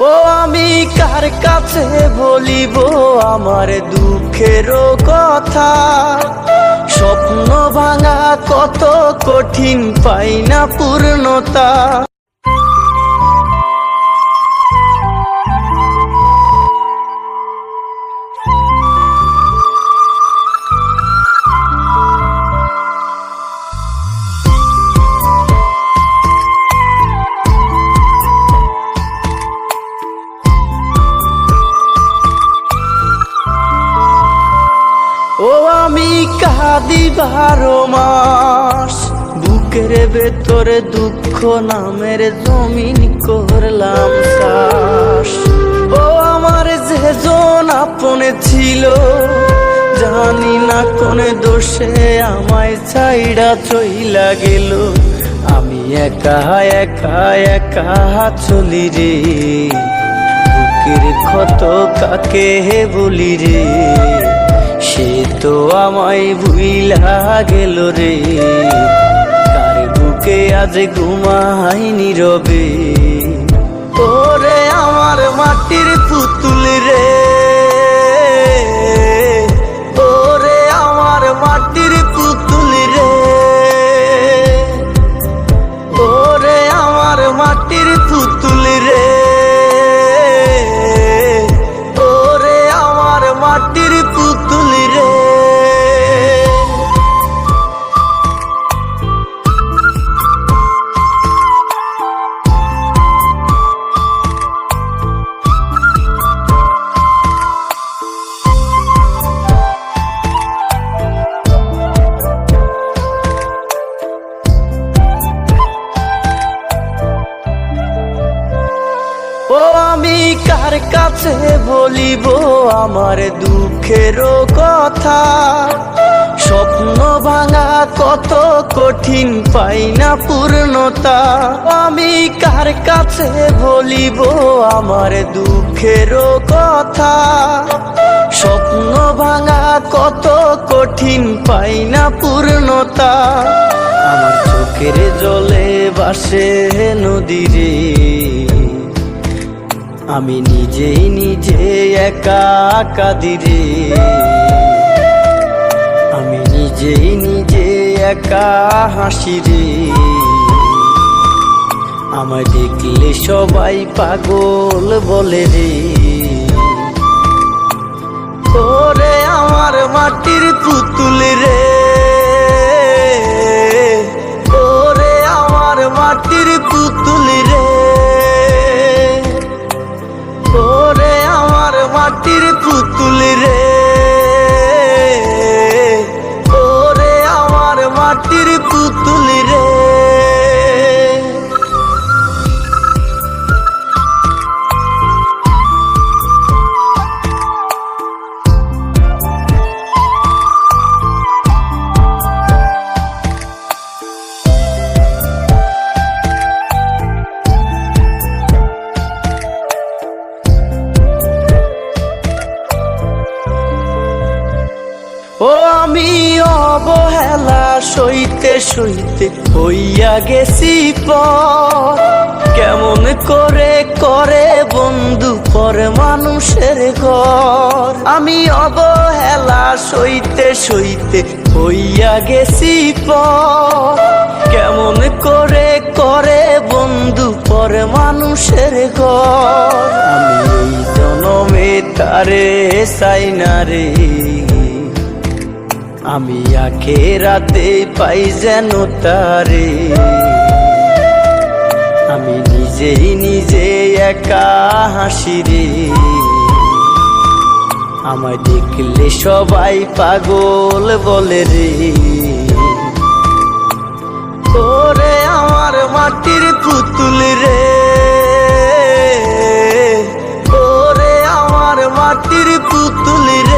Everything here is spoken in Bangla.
ও আমি কার কাছে বলিব আমার দুঃখের কথা? স্বপ্ন ভাঙা কত কঠিন, পাই না পূর্ণতা। আমি কাঁদি বারো মাস, বুকের ভেতরে দুঃখ নামের জমিন করলাম চাষ ও আমার যে জন আপনে ছিল, জানি না কোন দোষে আমায় ছাইড়া চইলা গেল। আমি একা একা একা চলি রে। বুকের ক্ষত কাকে বলি রে? তো আমায় ভুইলা গেল রে। কার বুকে আজ ঘুমাই নীরবে ওরে আমার মাটির পুতুল রে। কার কাছে বলিব আমার দুঃখের কথা। স্বপ্ন ভাঙা কত কঠিন, পাই না পূর্ণতা। আমি কার কাছে বলিব আমার দুঃখের কথা? স্বপ্ন ভাঙা কত কঠিন, পাই না পূর্ণতা। আমার চোখের জলে বাসে নদীরে আমি নিজেই নিজে একা কাদিরে আমি নিজেই নিজে একা হাসি রে। আমায় দেখলে সবাই পাগল বলে রে। ওরে আমার মাটির পুতুল রে। ওরে আমার মাটির পুতুল রে। মাটির পুতুল রে। আমি অবহেলা সইতে সইতে হইয়া গেছি কেমন করে করে বন্ধু পর মানুষের ঘর। আমি অবহেলা সইতে সইতে হইয়া গেছি কেমন করে করে বন্ধু পর মানুষের ঘর। আমি এই জনমে তারে চাই না রে। আমি আখে রাতে পাই যেন তারে। আমি নিজেই নিজে একা হাসি রে। আমার দেখলে সবাই পাগল বলে রে। তোরে আমার মাটির পুতুল রে। তোরে আমার মাটির পুতুল রে।